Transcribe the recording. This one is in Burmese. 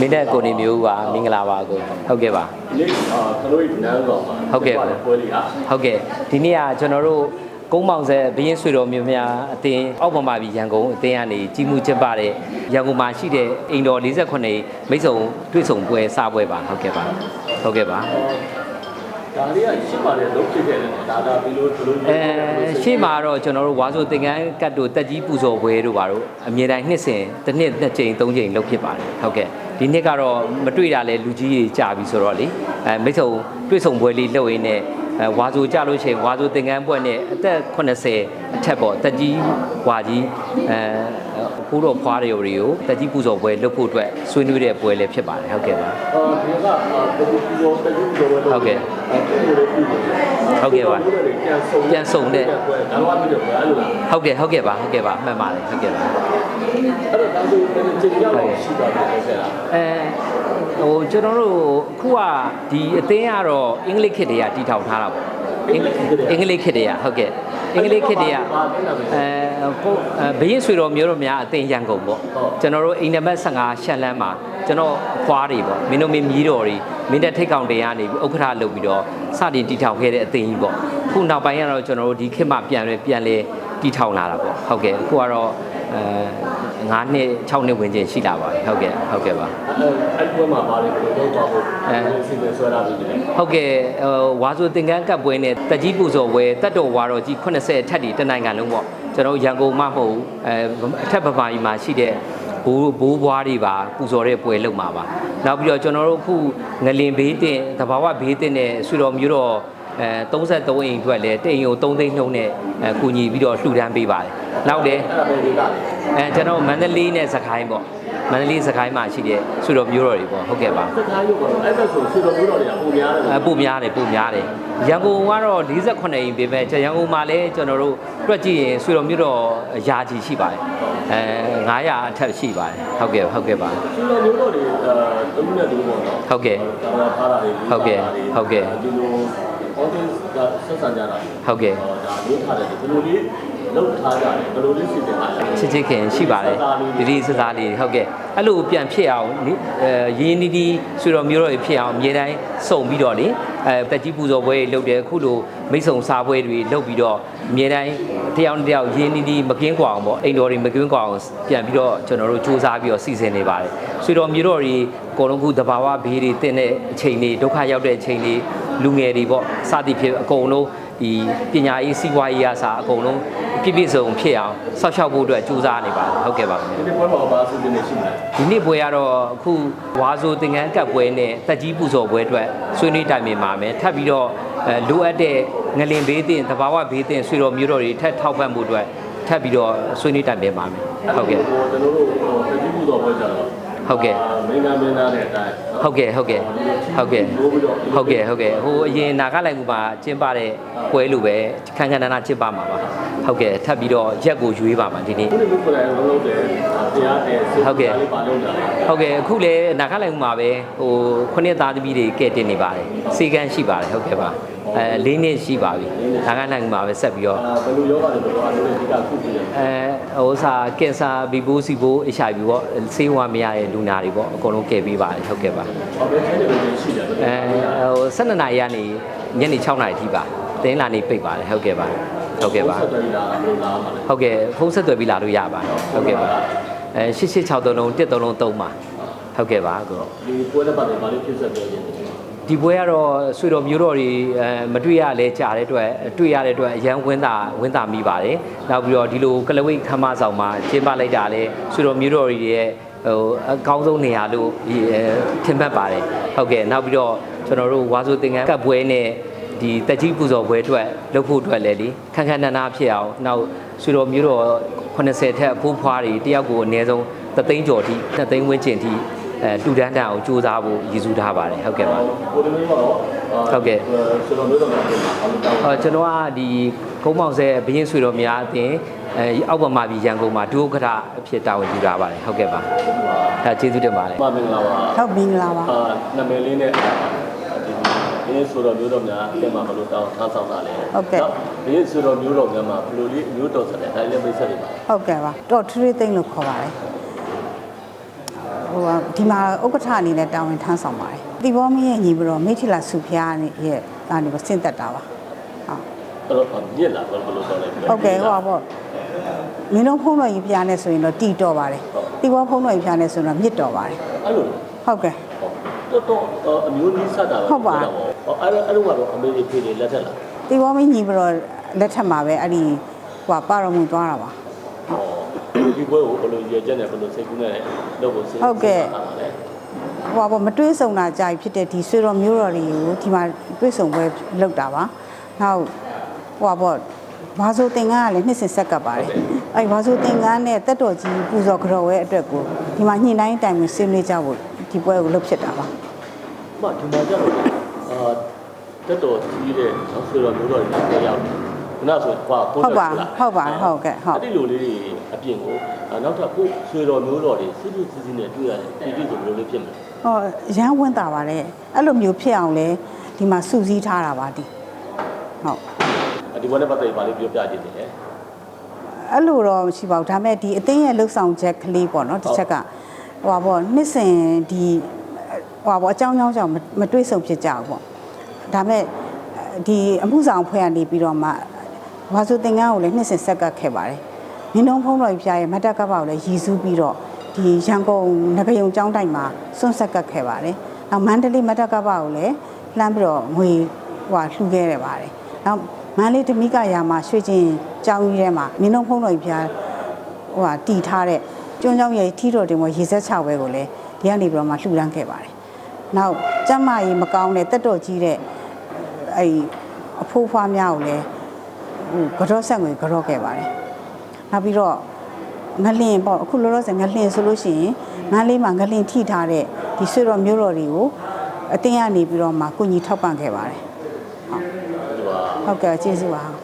မင်းတဲ့ကိုနေမျိုးပါမင်္ဂလာပါကိုဟုတ်ကဲ့ပါဒီနေ့အာကျွန်တော်တို့နန်းဆောင်မှာဟုတ်ကဲ့ပွဲလေးอ่ะဟုတ်ကဲ့ဒီနေ့ကကျွန်တော်တို့ကုန်းမောင်ဆက်ဘရင်ဆွေတော်မျိုးများအတင်းအောက်ပမာပြည်ရန်ကုန်အတင်းကနေကြီးမှုကျင်းပတဲ့ရန်ကုန်မှာရှိတဲ့အိမ်တော်48မိတ်ဆုံတွေ့ဆုံပွဲစပွဲပါဟုတ်ကဲ့ပါဟုတ်ကဲ့ပါ ဒါလေးကရှင်းပါတယ်လုံးဖြစ်ခဲ့တယ်ဒါဒါဘီလိုဘီလိုအဲရှေ့မှာတော့ကျွန်တော်တို့ဝါဆိုသင်္ကန်းကတ်တို့တက်ကြီးပူဇော်ပွဲတို့ပါတော့အမြဲတမ်းနှစ်စဉ်တစ်နှစ်နှစ်ကြိမ်သုံးကြိမ်လုပ်ဖြစ်ပါတယ်ဟုတ်ကဲ့ဒီနှစ်ကတော့မတွေ့တာလဲလူကြီးကြီးကြာပြီဆိုတော့လေအဲမိတ်ဆုံတွေ့ဆုံပွဲလေးလုပ်ရင်းနဲ့အဲဝါဆိုကြလို့ရှိရင်ဝါဆိုသင်္ကန်းပွဲနဲ့အသက်80အထက်ပေါ့တက်ကြီးဝါကြီးအဲကိုတော့ဖွားတွေတွေကိုတက်ကြီးပူဇော်ပွဲလုပ်ဖို့အတွက်ဆွေးနွေးတဲ့ပွဲလည်းဖြစ်ပါတယ်ဟုတ်ကဲ့ပါအာဒီကအာဘီလိုဘီလိုတကူဘီလိုဟုတ်ကဲ့အဲ့ဒီလိုပြီးတယ်ဟုတ်ကဲ့ပါပြန်ဆုံပြန်ဆုံတဲ့ပွဲဒါတော့ပြီးတော့ပွဲအဲ့လိုလားဟုတ်ကဲ့ဟုတ်ကဲ့ပါဟုတ်ကဲ့ပါမှန်ပါတယ်ဟုတ်ကဲ့ပါအဲ့တော့ဒါဆိုပြန်ကြည့်ရအောင်ရှိပါတယ်ဆရာအဲဟိုကျွန်တော်တို့အခုကဒီအသင်းကတော့အင်္ဂလိပ်ခေတ်တည်းကတည်ထောင်ထားတာပေါ့အင်္ဂအင်္ဂလိပ်ခေတ်တည်းကဟုတ်ကဲ့အင်္ဂလိပ်ခေတ်တည်းကအဲကိုအဲဘရင်ဆွေတော်မျိုးတော်များအသင်းရန်ကုန်ပေါ့ကျွန်တော်တို့အိမ်နံပါတ်15ရှန်လန်းမှာကျွန်တော်အဖွားတွေပေါ့မင်းတို့မင်းမြီးတော်တွေ မင်းတဲ့ထိတ်ကောင်တွေကနေပြီးဥက္ကဋ္ဌလုပ်ပြီးတော့စတင်တည်ထောင်ခဲ့တဲ့အသင်းကြီးပေါ့ခုနောက်ပိုင်းကတော့ကျွန်တော်တို့ဒီခေတ်မှပြန်လဲပြန်လဲတည်ထောင်လာတာပေါ့ဟုတ်ကဲ့အခုကတော့အဲ9နှစ်6နှစ်ဝင်ကျင်ရှိလာပါပြီဟုတ်ကဲ့ဟုတ်ကဲ့ပါအဲ့အဲ့ပွဲမှာပါတယ်ဘယ်လိုတော့ဖို့အဲစီစဉ်ဆွဲတာပြီးတယ်ဟုတ်ကဲ့ဟိုဝါဆိုသင်္ကန်းကပ်ပွဲနဲ့တက်ကြီးပူဇော်ပွဲတက်တော်ဝါတော်ကြီး80အထက်ဒီတနိုင်ငံလုံးပေါ့ကျွန်တော်ရန်ကုန်မှမဟုတ်ဘူးအဲအထက်ပမာကြီးမှာရှိတဲ့ ဘိုးဘိုးဘွားတွေပါပူဇော်တဲ့ပွဲလုပ်မှာပါနောက်ပြီးတော့ကျွန်တော်တို့အခုငလင်ဘေးတင်တဘာဝဘေးတင်တဲ့ဆွေတော်မျိုးတော်အဲ33အိမ်အတွက်လည်းတိမ်ကို3သိန်းနှုံးနဲ့အဲကူညီပြီးတော့လှူဒန်းပေးပါတယ်နောက်လည်းအဲ့ဒါပဲဒီကလေအဲကျွန်တော်မန္တလေးနဲ့စကိုင်းပေါ့မန္တလေးစကိုင်းမှာရှိတဲ့ဆွေတော်မျိုးတော်တွေပေါ့ဟုတ်ကဲ့ပါစကားရုပ်ကတော့အဲ့ဒါဆိုဆွေတော်မျိုးတော်တွေကပုံများတယ်အပိုများတယ်ပိုများတယ်ရန်ကုန်ကတော့48အိမ်ပြင်ပဲရန်ကုန်မှာလည်းကျွန်တော်တို့တွက်ကြည့်ရင်ဆွေတော်မြို့တော်ယာကြီးရှိပါတယ် အဲ900အထက်ရှိပါတယ်ဟုတ်ကဲ့ဟုတ်ကဲ့ပါဆွေတော်မျိုးတော်တွေအဲတမှုနဲ့တူပေါ့နော်ဟုတ်ကဲ့ဒါကဖားတာတွေဟုတ်ကဲ့ဟုတ်ကဲ့ဒီလို audience ကဆက်ဆံကြတာဟုတ်ကဲ့ဒါမျိုးထားတယ်ဘယ်လိုလေး လောက်ထားကြတယ်ဘယ်လိုလေးစီစဉ်ထားလဲချစ်ချစ်ခင်ရှိပါတယ်ဒီဒီစစားလေးဟုတ်ကဲ့အဲ့လိုပြန်ဖြစ်အောင်နိအဲရင်းနီးဒီဆွေတော်မျိုးတော်တွေဖြစ်အောင်အမြဲတမ်းစုံပြီးတော့လေအဲတက်ကြီးပူဇော်ပွဲတွေလုပ်တယ်အခုလိုမိတ်ဆုံစားပွဲတွေလုပ်ပြီးတော့အမြဲတမ်းတယောက်နဲ့တယောက်ရင်းနီးဒီမကင်းကွာအောင်ပေါ့အိမ်တော်တွေမကင်းကွာအောင်ပြန်ပြီးတော့ကျွန်တော်တို့စူးစမ်းပြီးတော့စီစဉ်နေပါတယ်ဆွေတော်မျိုးတော်တွေအကုန်လုံးခုတဘာဝဘေးတွေတင်းတဲ့အချိန်တွေဒုက္ခရောက်တဲ့အချိန်တွေလူငယ်တွေပေါ့စသည်ဖြစ်အကုန်လုံး ဒီပညာရေးစီးပွားရေးအစားအကုန်လုံးပြည့်ပြည့်စုံဖြစ်အောင်ဆောက်ရှောက်ဖို့အတွက်စူးစမ်းနေပါတယ်ဟုတ်ကဲ့ပါခင်ဗျာဒီပွဲမှာဘာစီစဉ်နေရှိမလဲဒီနေ့ပွဲကတော့အခုဝါဆိုသင်္ကန်းကပ်ပွဲနဲ့တက်ကြီးပူဇော်ပွဲအတွက်ဆွေးနွေးတိုင်ပင်ပါမယ်ထပ်ပြီးတော့အဲလိုအပ်တဲ့ငလင်ဘေးတင်တဘာဝဘေးတင်ဆွေတော်မျိုးတော်တွေထပ်ထောက်ပံ့မှုအတွက်ထပ်ပြီးတော့ဆွေးနွေးတိုင်ပင်ပါမယ်ဟုတ်ကဲ့ကျွန်တော်တို့တတိယတော်ပွဲကြတော့ဟုတ်ကဲ့မင်းသားမင်းသားတဲ့အတိုင်းဟုတ်ကဲ့ဟုတ်ကဲ့ဟုတ်ကဲ့ဟုတ်ကဲ့ဟုတ်ကဲ့ဟိုအရင်နာဂလိုက်မှုမှာကျင်းပတဲ့ပွဲလိုပဲခန်းခန်းနာနာကျင်းပမှာပါဟုတ်ကဲ့ထပ်ပြီးတော့ရက်ကိုရွေးပါမှာဒီနေ့ခုနကကိုယ်တိုင်လုံးလုံးတယ်တရားတယ်လေးပါလုံးတာဟုတ်ကဲ့အခုလည်းနာခလိုက်မှုမှာပဲဟိုခုနှစ်သားသမီးတွေကဲတင်နေပါတယ်စေကန်းရှိပါတယ်ဟုတ်ကဲ့ပါအဲလေးနှစ်ရှိပါပြီနာခလိုက်မှုမှာပဲဆက်ပြီးတော့အာဘယ်လိုယောဂတွေဘယ်လိုအားလုံးအဓိကခုပြရလဲအဲဟိုစာကင်ဆာဘီဘိုးစီဘိုး HIV ပေါ့ဆေးဝါးမရတဲ့လူနာတွေပေါ့အကုန်လုံးကဲပေးပါတယ်ဟုတ်ကဲ့ပါဘာပဲချင်းတွေပဲရှိတယ်အဲဟို12နာရီကနေညနေ6နာရီထိပါတင်းလာနေပိတ်ပါတယ်ဟုတ်ကဲ့ပါဟုတ်ကဲ့ပါဆက်သွယ်လာဘယ်လိုလာမှာလဲဟုတ်ကဲ့ဖုန်းဆက်သွယ်ပြီးလာလို့ရပါတယ်ဟုတ်ကဲ့ပါအဲ8863လုံး130လုံး3ပါဟုတ်ကဲ့ပါကိုဒီပွဲတဲ့ပတ်သက်ဘာလို့ဖြစ်ဆက်ပြောခြင်းလဲဒီပွဲကတော့ဆွေတော်မျိုးတော်တွေအဲမတွေ့ရလဲကြားတဲ့အတွက်တွေ့ရတဲ့အတွက်အရန်ဝင်းတာဝင်းတာမိပါတယ်နောက်ပြီးတော့ဒီလိုကလဝိတ်ခမ်းမဆောင်မှာကျင်းပလိုက်တာလဲဆွေတော်မျိုးတော်တွေရဲ့ ဟိုအကောင်းဆုံးနေရာလို့ဒီအဲထင်မှတ်ပါတယ်ဟုတ်ကဲ့နောက်ပြီးတော့ကျွန်တော်တို့ဝါဆိုသင်္ကန်းကပ်ပွဲနဲ့ဒီတက်ကြီးပူဇော်ပွဲအတွက်လုပ်ဖို့အတွက်လည်းလीခန်းခန်းနာနာဖြစ်အောင်နောက်ဆွေတော်မျိုးတော်80ထက်အဖိုးဖွားတွေတယောက်ကိုအနည်းဆုံးသသိန်းကျော်ထိသသိန်းဝန်းကျင်ထိအဲတူတန်းတန်းအောင်စူးစမ်းဖို့ရည်စူးထားပါတယ်ဟုတ်ကဲ့ပါကိုယ်တည်းကတော့ဟုတ်ကဲ့ကျွန်တော်တို့တော့ပြန်ပါဘာလို့တောင်းအော်ကျွန်တော်ကဒီကုန်းမောင်ဆဲဘရင်ဆွေတော်များအတင် အဲအောက်ပမာပြည်ရန်ကုန်မှာဒုက္ခရအဖြစ်တာဝန်ယူထားပါတယ်ဟုတ်ကဲ့ပါအဲကျေးဇူးတင်ပါတယ်ပါမင်္ဂလာပါဟုတ်မင်္ဂလာပါအာနာမည်လေးနဲ့ဒီဒီဆိုတော့မျိုးတော်များအပြင်မှာဘယ်လိုတောင်းထားဆောင်တာလဲဒီဆိုတော့မျိုးတော်များမှာဘယ်လိုလေးမျိုးတော်ဆက်တယ်ဒါလည်းမိတ်ဆက်တွေပါဟုတ်ကဲ့ပါတော့ထရီသိန်းလို့ခေါ်ပါတယ်ဝဟိုကဒီမှာဥက္ကဋ္ဌအနေနဲ့တာဝန်ထမ်းဆောင်ပါတယ်တီဘောမင်းရဲ့ညီပြီးတော့မိထီလာစုဖျားရဲ့အနေနဲ့ဆင့်သက်တာပါဟု တ်အဲ့တော့မြင့်လာဘယ်လိုတော့လဲဟုတ်ကဲ့ဟိုပါပေါ့မင်းတို့ဖုံးတော်ကြီးဖျားနေဆိုရင်တော့တီတော်ပါတယ်တီဘောဖုံးတော်ကြီးဖျားနေဆိုရင်တော့မြစ်တော်ပါတယ်အဲ့လိုဟုတ်ကဲ့တော်တော်အမျိုးကြီးဆက်တာအဲ့တော့အဲ့လိုကတော့အမေရိဖေးတွေလက်ထက်လာတီဘောမင်းညီပြီးတော့လက်ထက်မှာပဲအဲ့ဒီဟိုကပါရမူသွားတာပါဟောဒီဘွဲကိုဘယ်လိုရည်ချက်နဲ့ဘယ်လိုစိတ်ကူးနဲ့လုပ်ဖို့စဉ်းစားတာလဲဟိုပါပေါ့မတွေးဆုံတာကြာပြီဖြစ်တဲ့ဒီဆွေတော်မျိုးတော်တွေကိုဒီမှာတွေးဆုံပွဲလုပ်တာပါနောက် ဟိုပါပေါ့ဘာဆိုသင်္ကန်းကလည်းနှစ်စင်ဆက်ကပ်ပါတယ်အဲ့ဘာဆိုသင်္ကန်းနဲ့တက်တော်ကြီးပူဇော်ကြော်ဝဲအတွက်ကိုဒီမှာညှိနှိုင်းတိုင်မှုဆွေးနွေးကြဖို့ဒီပွဲကိုလုပ်ဖြစ်တာပါမဒီမှာကျတော့အာတက်တော်ကြီးတဲ့ဆွေတော်မျိုးတော်တွေလည်းရောက်တယ်ခုနဆိုဟောဟုတ်ပါဟုတ်ပါဟုတ်ကဲ့ဟုတ်အဲ့ဒီလိုလေးတွေအပြင်ကိုနောက်ထပ်ကိုဆွေတော်မျိုးတော်တွေစစ်စစ်စစ်စစ်နဲ့တွေ့ရတယ်ဒီဒီဆိုဘယ်လိုလေးဖြစ်မလဲဟောရမ်းဝင်တာပါတယ်အဲ့လိုမျိုးဖြစ်အောင်လဲဒီမှာစုစည်းထားတာပါဒီဟုတ် ဒီဘက်နဲ့ပတ်သက်ပါလေးပြောပြကြည့်တယ်အဲ့လိုတော့မရှိပါဘူးဒါပေမဲ့ဒီအသိရဲ့လှုပ်ဆောင်ချက်ကလေးပေါ့နော်တစ်ချက်ကဟိုပါပေါ့နှစ်စဉ်ဒီဟိုပါပေါ့အကြောင်းကြောင်းကြောင့်မမတွေးဆုံဖြစ်ကြဘူးပေါ့ဒါပေမဲ့ဒီအမှုဆောင်ဖွဲ့ကနေပြီးတော့မှဘာဆိုသင်္ကန်းကိုလည်းနှစ်စဉ်ဆက်ကပ်ခဲ့ပါတယ်မင်းတို့ဖုံးတော်ကြီးဖျားရဲ့မတ်တက်ကပ်ပါကိုလည်းရည်စူးပြီးတော့ဒီရန်ကုန်နဂယုံကျောင်းတိုက်မှာစွန့်ဆက်ကပ်ခဲ့ပါတယ်နောက်မန္တလေးမတ်တက်ကပ်ပါကိုလည်းလှမ်းပြီးတော့ငွေဟိုလှူခဲ့ရပါတယ်နောက် မန္တလေးဓမိကရာမှာရွှေချင်းကျောင်းကြီးထဲမှာမင်းတို့ဖုံးတော်ကြီးဖျားဟိုဟာတီထားတဲ့ကျွန်းချောင်းရဲ့ထီတော်တင်မရေဆက်ချဝဲကိုလည်းဒီကနေပြီးတော့မှလှူဒန်းခဲ့ပါတယ်။နောက်ကျမ်းမာရေးမကောင်းတဲ့တက်တော်ကြီးတဲ့အဲ့ဒီအဖိုးဖွားများကိုလည်းဟိုကြော့ဆက်ငွေကြော့ခဲ့ပါတယ်။နောက်ပြီးတော့ငလင်ပေါ့အခုလောလောဆယ်ငလင်ဆိုလို့ရှိရင်ငါးလေးမှာငလင်ထိထားတဲ့ဒီဆွေတော်မျိုးတော်တွေကိုအတင်းကနေပြီးတော့မှကုညီထောက်ပံ့ခဲ့ပါတယ် ဒီဟာ။ဟုတ်ကဲ့ကျေးဇူးပါ။